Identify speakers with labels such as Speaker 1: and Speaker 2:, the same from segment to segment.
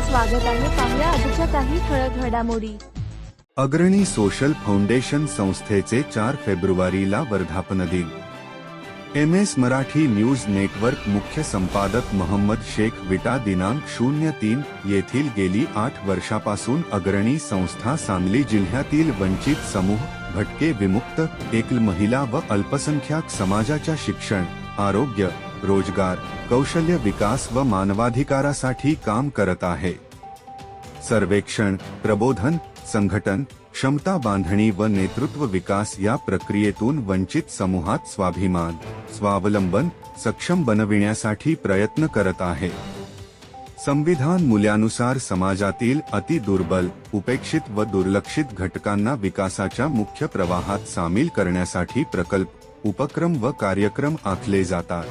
Speaker 1: स्वागत आहे. पाहुया आजच्या काही ठळक घडामोडी.
Speaker 2: अग्रणी सोशल फाउंडेशन संस्थेचे चार फेब्रुवारीला वर्धापन दिन. M S Marathi news network मुख्य संपादक मोहम्मद शेख विटा दिनांक शून्य तीन येथील गेली आठ वर्षापासून अग्रणी संस्था सांगली जिल्ह्यातील वंचित समूह भटके विमुक्त एकल महिला व अल्पसंख्याक समाजाच्या शिक्षण आरोग्य रोजगार कौशल्य विकास व मानवाधिकारासाठी काम करत आहे. सर्वेक्षण प्रबोधन संघटन क्षमता बांधणी व नेतृत्व विकास या प्रक्रियेतून वंचित समूहात स्वाभिमान स्वावलंबन सक्षम बनविण्यासाठी प्रयत्न करत आहे. संविधान मूल्यानुसार समाजातील अति दुर्बल उपेक्षित व दुर्लक्षित घटकांना विकासाच्या मुख्य प्रवाहात सामील करण्यासाठी प्रकल्प उपक्रम व कार्यक्रम आखले जातात.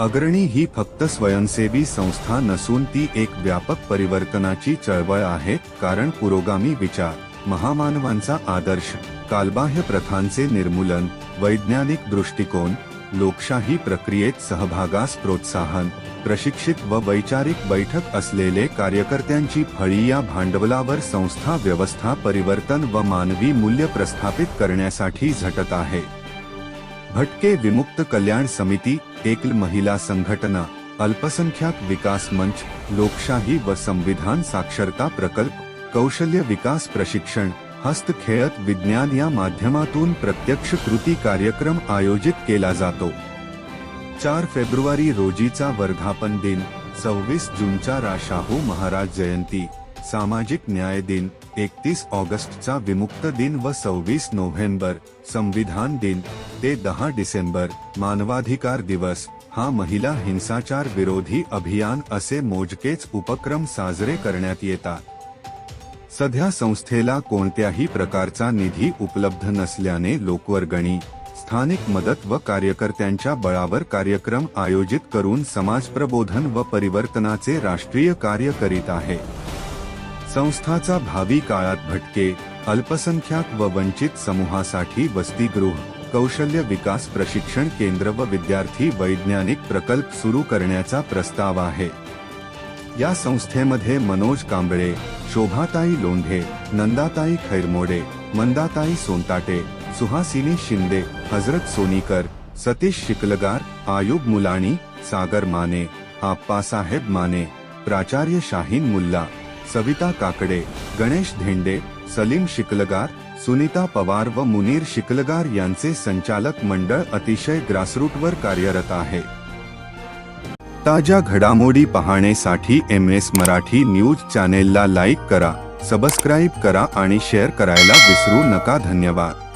Speaker 2: अग्रणी ही फक्त स्वयंसेवी संस्था नसून ती एक व्यापक परिवर्तनाची चळवळ आहे कारण पुरोगामी विचार महामानवांचा आदर्श कालबाह्य प्रथांचे निर्मूलन वैज्ञानिक दृष्टिकोन लोकशाही प्रक्रियेत सहभागास प्रोत्साहन प्रशिक्षित व वैचारिक बैठक असलेले कार्यकर्त्यांची फळी या भांडवलावर संस्था व्यवस्था परिवर्तन व मानवी मूल्य प्रस्थापित करण्यासाठी झटत आहे. भटके विमुक्त कल्याण समिती एकल महिला संघटना अल्पसंख्याक विकास मंच लोकशाही व संविधान साक्षरता प्रकल्प कौशल्य विकास प्रशिक्षण हस्तखेळत विज्ञान या माध्यमातून प्रत्यक्ष कृती कार्यक्रम आयोजित केला जातो. चार फेब्रुवारी रोजीचा वर्धापन दिन सव्वीस जूनचा राशाहू महाराज जयंती सामाजिक न्याय दिन एकतीस ऑगस्टचा विमुक्त दिन व सव्वीस नोव्हेंबर संविधान दिन ते दहा डिसेंबर मानवाधिकार दिवस हा महिला हिंसाचार विरोधी अभियान असे मोजकेच उपक्रम साजरे करण्यात येतात. सध्या संस्थेला कोणत्याही प्रकारचा निधी उपलब्ध नसल्याने लोकवर्गणी स्थानिक मदत व कार्यकर्त्यांच्या बळावर कार्यक्रम आयोजित करून समाज प्रबोधन व परिवर्तनाचे राष्ट्रीय कार्य करीत आहे. संस्थाचा भावी काळात भटके अल्पसंख्याक व वंचित समूहासाठी वसतिगृह कौशल्य विकास प्रशिक्षण केंद्र व विद्यार्थी वैज्ञानिक प्रकल्प सुरू करण्याचा प्रस्ताव आहे. या संस्थेमध्ये मनोज कांबळे शोभाताई लोंढे नंदाताई खैरमोडे मंदाताई सोनताटे सुहासिनी शिंदे हजरत सोनीकर सतीश शिकलगार आयुब मुलाणी सागर माने आप्पासाहेब माने प्राचार्य शाहीन मुल्ला सविता काकडे गणेश धेंडे सलीम शिकलगार सुनीता पवार व मुनीर शिकलगार यांचे संचालक मंडळ अतिशय ग्रासरूटवर कार्यरत आहे. ताज्या घडामोडी पाहण्यासाठी एम एस मराठी न्यूज चॅनेलला लाईक करा सबस्क्राईब करा आणि शेअर करायला विसरू नका. धन्यवाद.